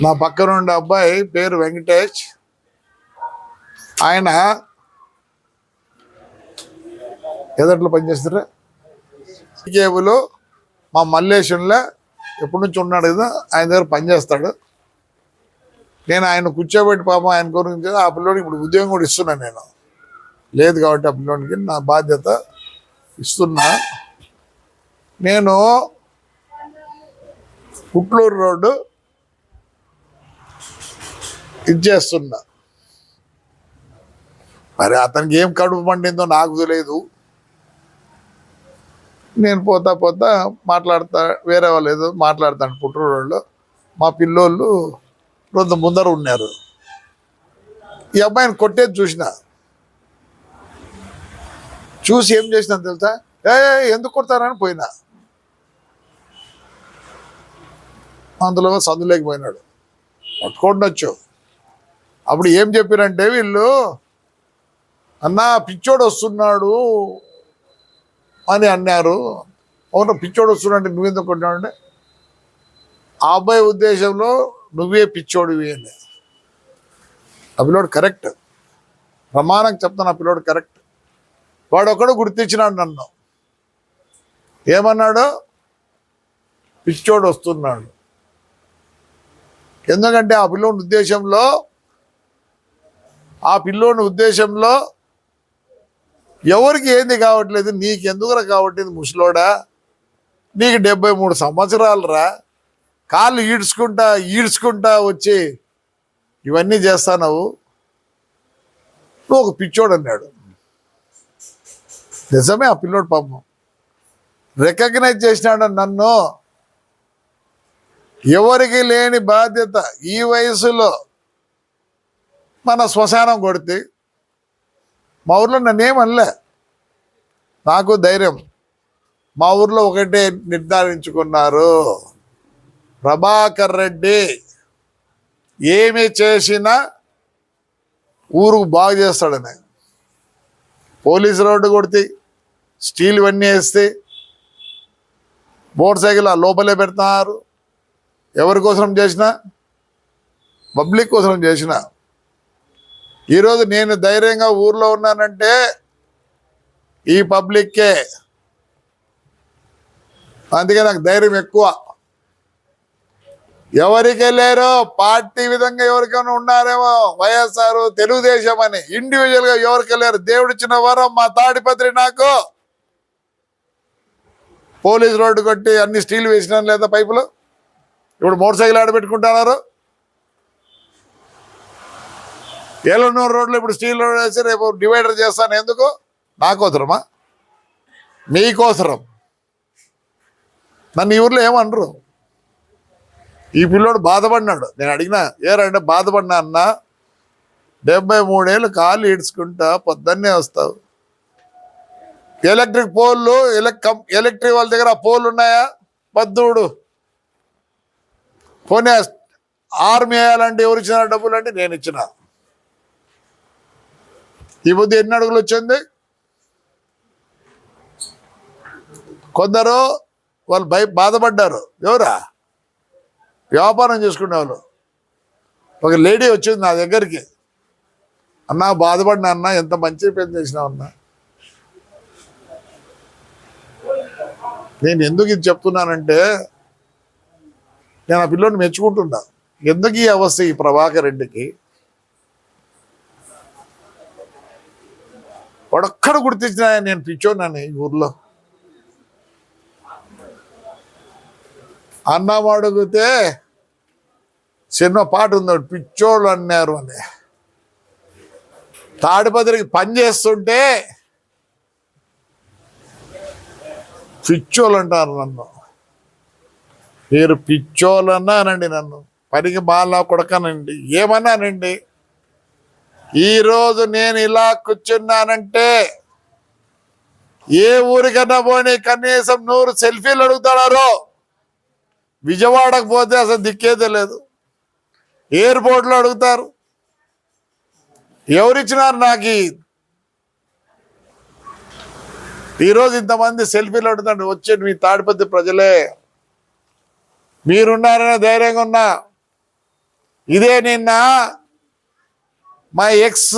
నా పక్కన ఉండే అబ్బాయి పేరు వెంకటేష్. ఆయన ఎదట్లో పనిచేస్తారా కేబుల్ మా మల్లేశంలో ఎప్పటి నుంచి ఉన్నాడు కదా ఆయన దగ్గర పనిచేస్తాడు నేను ఆయన కూర్చోబెట్టి పాపం ఆయన గురించి ఆ పిల్లోడికి ఇప్పుడు ఉద్యోగం కూడా ఇస్తున్నాను నేను. లేదు కాబట్టి ఆ పిల్లోడికి నా బాధ్యత ఇస్తున్నా. నేను పుట్లూరు రోడ్డు ఇచ్చేస్తున్నా మరి అతనికి ఏం కడుపు పండిందో నాకు తెలియదు నేను పోతా పోతా మాట్లాడతా వేరే వాళ్ళు ఏదో మాట్లాడతాను పుట్టినోళ్ళు మా పిల్లోళ్ళు కొంత ముందర ఉన్నారు. ఈ అబ్బాయిని కొట్టేది చూసిన. చూసి ఏం చేసినా తెలుసా? ఏ ఎందుకు కొడతారని పోయినా. అందులో సందులోకి పోయినాడు. పట్టుకోండి వచ్చు అప్పుడు ఏం చెప్పారంటే వీళ్ళు అన్నా పిచ్చోడు వస్తున్నాడు అని అన్నారు. అవును పిచ్చోడు వస్తున్నాడు అంటే నువ్వెందుకు కొట్టినావు అంటే ఆ అబ్బాయి ఉద్దేశంలో నువ్వే పిచ్చోడివి అని. ఆ పిల్లోడు కరెక్ట్. ప్రమాణం చెప్తాను ఆ పిల్లోడు కరెక్ట్. వాడు ఒకడు గుర్తించినాడు నన్ను. ఏమన్నాడు? పిచ్చోడు వస్తున్నాడు ఎందుకంటే ఆ పిల్లోని ఉద్దేశంలో ఆ పిల్లోని ఉద్దేశంలో ఎవరికి ఏంది కావట్లేదు? నీకు ఎందుకురా కావట్లేదు ముసలోడా? నీకు డెబ్బై మూడు సంవత్సరాలరా కాళ్ళు ఈడ్చుకుంటా ఈడ్చుకుంటా వచ్చి ఇవన్నీ చేస్తానవు. నువ్వు ఒక పిచ్చోడు అన్నాడు. నిజమే ఆ పిల్లోడు పాపం. రికగ్నైజ్ చేసినాడు నన్ను. ఎవరికి లేని బాధ్యత ఈ వయసులో మన శ్మశానం కొడితే మా ఊర్లో నన్నేమనలే నాకు ధైర్యం. మా ఊర్లో ఒకటే నిర్ధారించుకున్నారు. ప్రభాకర్ రెడ్డి ఏమి చేసినా ఊరుకు బాగు చేస్తాడని పోలీసు రోడ్డు కొడితే స్టీల్ ఇవన్నీ వేస్తే మోటార్ సైకిల్ లోపలే పెడుతున్నారు. ఎవరి కోసం చేసినా? పబ్లిక్ కోసం చేసినా? ఈరోజు నేను ధైర్యంగా ఊర్లో ఉన్నానంటే ఈ పబ్లిక్కే. అందుకే నాకు ధైర్యం ఎక్కువ. ఎవరికి లేరో పార్టీ విధంగా ఎవరికైనా ఉన్నారేమో వైఎస్ఆర్ తెలుగుదేశం అని. ఇండివిజువల్గా ఎవరికి లేరు దేవుడిచ్చిన వరం మా తాడిపత్రి నాకు. పోలీస్ రోడ్డు కొట్టి అన్ని స్టీల్ వేసినాను లేదా పైపులు? ఇప్పుడు మోటార్ సైకిల్ ఆడబెట్టుకుంటున్నారు. ఏలనూరు రోడ్లో ఇప్పుడు స్టీల్ రోడ్ వేసి రేపు డివైడర్ చేస్తాను. ఎందుకు? నాకోసరమా? మీకోసరం. నన్ను ఈ ఊర్లో ఏమనరు. ఈ పిల్లోడు బాధపడినాడు. నేను అడిగినా ఏరంటే బాధపడినా అన్న? డెబ్బై మూడేళ్ళు కాళ్ళు ఈడ్చుకుంటా పొద్దున్నే వస్తావు. ఎలక్ట్రిక్ పోల్లు ఎలక్ ఎలక్ట్రిక్ వాళ్ళ దగ్గర పోల్ ఉన్నాయా? పద్దుడు పోనీ ఆర్మీ వేయాలంటే ఎవరు ఇచ్చిన డబ్బులు అంటే నేను ఇచ్చిన ఈ బుద్ధి ఎన్ని అడుగులు వచ్చింది? కొందరు వాళ్ళు భయ బాధపడ్డారు. ఎవరా? వ్యాపారం చేసుకునే వాళ్ళు. ఒక లేడీ వచ్చింది నా దగ్గరికి. అన్నా బాధపడినా అన్న ఎంత మంచి పని చేసినావు అన్నా. నేను ఎందుకు ఇది చెప్తున్నానంటే నేను ఆ పిల్లోని మెచ్చుకుంటున్నా. ఎందుకు ఈ అవస్థ ఈ ప్రభాకర్ రెడ్డికి? వాడొక్కడ గుర్తించిన నేను పిచ్చోన్నాను ఈ ఊర్లో. అన్నం అడిగితే చిన్న పాట ఉంది ఒకటి, పిచ్చోళ్ళు అన్నారు అని. తాడిపత్రికి పని చేస్తుంటే పిచ్చోళ్ళు అంటారు నన్ను. మీరు పిచ్చోళ్ళు అన్నానండి నన్ను. పనికి బాగా కొడకనండి. ఏమన్నానండి? ఈరోజు నేను ఇలా కూర్చున్నానంటే ఏ ఊరికన్నా పోనీ కనీసం నూరు సెల్ఫీలు అడుగుతాడారో? విజయవాడకు పోతే అసలు దిక్కేదే లేదు. ఎయిర్పోర్ట్లో అడుగుతారు. ఎవరిచ్చినారు నాకు ఈరోజు ఇంతమంది సెల్ఫీలు అడుగుతాను. వచ్చే మీ తాడిపత్రి ప్రజలే. మీరున్నారనే ధైర్యంగా ఉన్నా. ఇదే నిన్న మా ఎక్స్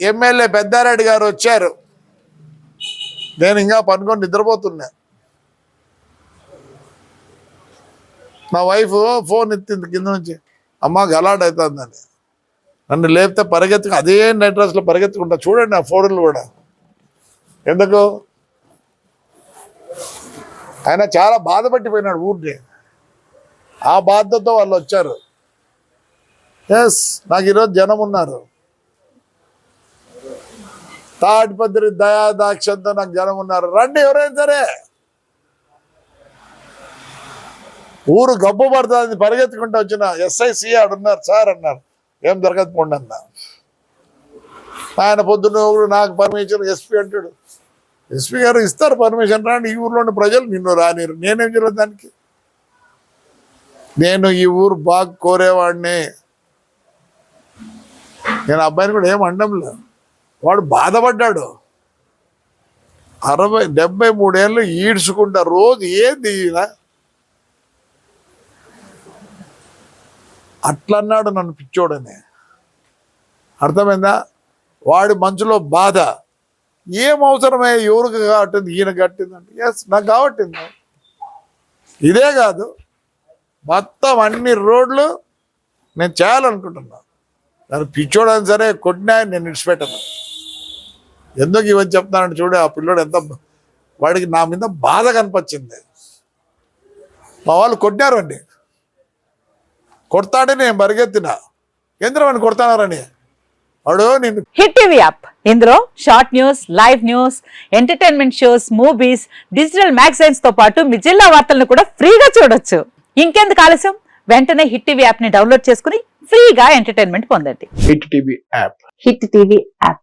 ఎమ్మెల్యే పెద్దారెడ్డి గారు వచ్చారు. నేను ఇంకా పనుకొని నిద్రపోతున్నా. మా వైఫ్ ఫోన్ ఎత్తింది కింద నుంచి. అమ్మ గలాట్ అవుతుందని. నన్ను లేపితే పరిగెత్తుకు అదే నైట్ డ్రెస్లో పరిగెత్తుకుంటా. చూడండి ఆ ఫోటోలు కూడా. ఎందుకు? ఆయన చాలా బాధపట్టిపోయినాడు ఊరిని ఆ బాధతో వాళ్ళు వచ్చారు. ఎస్ నాకు ఈరోజు జనం ఉన్నారు తాడిపత్రి దయా దాక్షంతో నాకు జనం ఉన్నారు. రండి ఎవరైనా సరే. ఊరు గబ్బు పడుతుంది పరిగెత్తుకుంటూ వచ్చిన ఎస్ఐసి అడున్నారు సార్ అన్నారు. ఏం దొరకదు పోండి అన్న. ఆయన పొద్దున్న నాకు పర్మిషన్ ఎస్పీ అంటాడు. ఎస్పీ గారు ఇస్తారు పర్మిషన్ రాండి. ఈ ఊర్లోని ప్రజలు నిన్ను రానిరు. నేనేం చేయలేదు దానికి? నేను ఈ ఊరు బాగా కోరేవాడిని. నేను అబ్బాయిని కూడా ఏం అండంలే వాడు బాధపడ్డాడు. అరవై డెబ్బై మూడేళ్ళు ఈడ్చుకుంటా రోజు ఏంది ఈయన అట్లన్నాడు నన్ను పిచ్చోడని. అర్థమైందా? వాడి మనసులో బాధ. ఏం అవసరమే? ఎవరికి కట్టింది ఈయన కట్టిందంటే. ఎస్ నాకు కాబట్టింది ఇదే కాదు. మొత్తం అన్ని రోడ్లు నేను చేయాలనుకుంటున్నాను నన్ను పిచ్చోడని సరే కొట్టినా నేను విడిచిపెట్టను. ఎందుకు ఇవన్నీ చెప్తానంటే చూడు ఆ పిల్లోడు ఎంత వాడికి నా మీద బాధ కనిపించింది. మా వాళ్ళు కొట్టినారండి. కొడతాడే నేను పరిగెత్తిన. ఎందుకు కొడతానారని? వాడు నిన్ను హిట్ టీవీ యాప్. ఇందులో short news live news entertainment shows movies digital మ్యాగజైన్స్తో పాటు మీ జిల్లా వార్తలను కూడా ఫ్రీగా చూడొచ్చు. ఇంకెందుకు ఆలస్యం? వెంటనే హిట్ టీవీ యాప్ని డౌన్లోడ్ చేసుకుని ఫ్రీగా ఎంటర్టైన్మెంట్ పొందండి. Hit TV app. Hit TV app.